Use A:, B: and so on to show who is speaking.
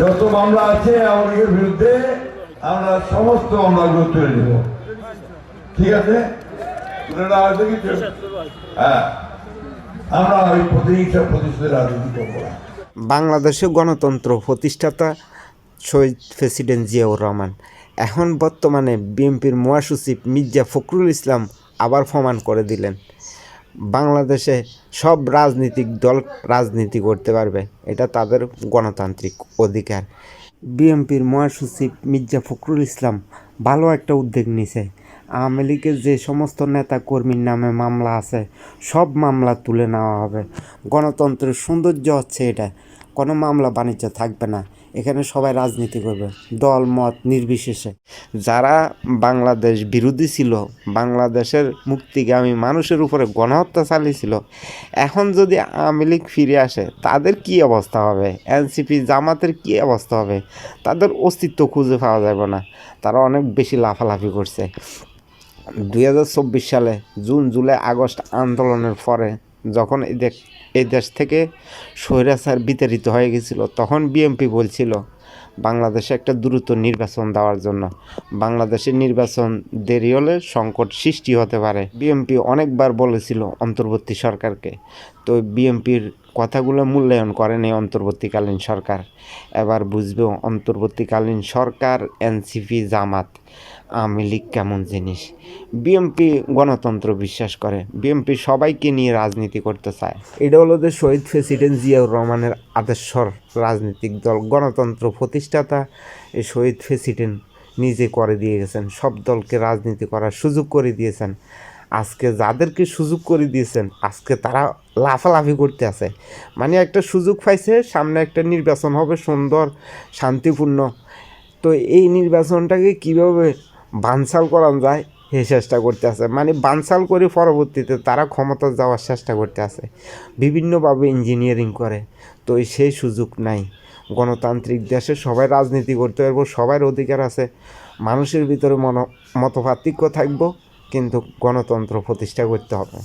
A: যত মামলা আছে লীগের বিরুদ্ধে, আমরা সমস্ত মামলাগুলো তুলে নেব। ঠিক আছে? হ্যাঁ।
B: বাংলাদেশে গণতন্ত্র প্রতিষ্ঠাতা শহীদ প্রেসিডেন্ট জিয়াউর রহমান। এখন বর্তমানে বিএনপির মহাসচিব মির্জা ফখরুল ইসলাম আবার প্রমাণ করে দিলেন। বাংলাদেশে সব রাজনৈতিক দল রাজনীতি করতে পারবে। এটা তাদের গণতান্ত্রিক অধিকার। বিএনপির মহাসচিব মির্জা ফখরুল ইসলাম ভালো একটা উদ্যোগ নিছে। আওয়ামী লীগের যে সমস্ত নেতা কর্মীর নামে মামলা আছে, সব মামলা তুলে নেওয়া হবে। গণতন্ত্রের সৌন্দর্য হচ্ছে এটা। কোনো মামলা বাণিজ্য থাকবে না। এখানে সবাই রাজনীতি করবে, দল, মত নির্বিশেষে। যারা বাংলাদেশ বিরোধী ছিল, বাংলাদেশের মুক্তিগামী মানুষের উপরে গণহত্যা চালিয়েছিল, এখন যদি আওয়ামী লীগ ফিরে আসে, তাদের কি অবস্থা হবে? এনসিপি জামাতের কি অবস্থা হবে? তাদের অস্তিত্ব খুঁজে পাওয়া যাবে না। তারা অনেক বেশি লাফালাফি করছে। দু হাজার চব্বিশ সালে জুন, জুলাই, আগস্ট আন্দোলনের পরে যখন এই দেশ থেকে স্বৈরাচার বিতাড়িত হয়ে গেছিল, তখন বিএমপি বলছিল, বাংলাদেশে একটা দ্রুত নির্বাচন দেওয়ার জন্য। বাংলাদেশের নির্বাচন দেরি হলে সংকট সৃষ্টি হতে পারে। বিএমপি অনেকবার বলেছিল অন্তর্বর্তী সরকারকে। তো বিএমপির কথাগুলো মূল্যায়ন করেনি অন্তর্বর্তীকালীন সরকার। এবার বুঝবে অন্তর্বর্তীকালীন সরকার, এনসিপি, জামাত, আওয়ামী লীগ কেমন জিনিস? বিএমপি গণতন্ত্র বিশ্বাস করে। বিএমপি সবাইকে নিয়ে রাজনীতি করতে চায়। এটা হলো যে শহীদ প্রেসিডেন্ট জিয়াউর রহমানের আদর্শর রাজনৈতিক দল, গণতন্ত্র প্রতিষ্ঠাতা এই শহীদ প্রেসিডেন্ট নিজে করে দিয়ে গেছেন। সব দলকে রাজনীতি করার সুযোগ করে দিয়েছেন। আজকে যাদেরকে সুযোগ করে দিয়েছেন, আজকে তারা লাফালাফি করতে আছে। মানে একটা সুযোগ পাইছে, সামনে একটা নির্বাচন হবে সুন্দর, শান্তিপূর্ণ। তো এই নির্বাচনটাকে কীভাবে বানসাল করা যায়, সে চেষ্টা করতে আছে। মানে বানসাল করে পরবর্তীতে তারা ক্ষমতা যাওয়ার চেষ্টা করতে আছে। বিভিন্নভাবে ইঞ্জিনিয়ারিং করে। তো সেই সুযোগ নাই। গণতান্ত্রিক দেশে সবাই রাজনীতি করতে পারব সবার অধিকার আছে। মানুষের ভিতরে মন, মতপার্থক্য থাকব। কিন্তু গণতন্ত্র প্রতিষ্ঠা করতে হবে।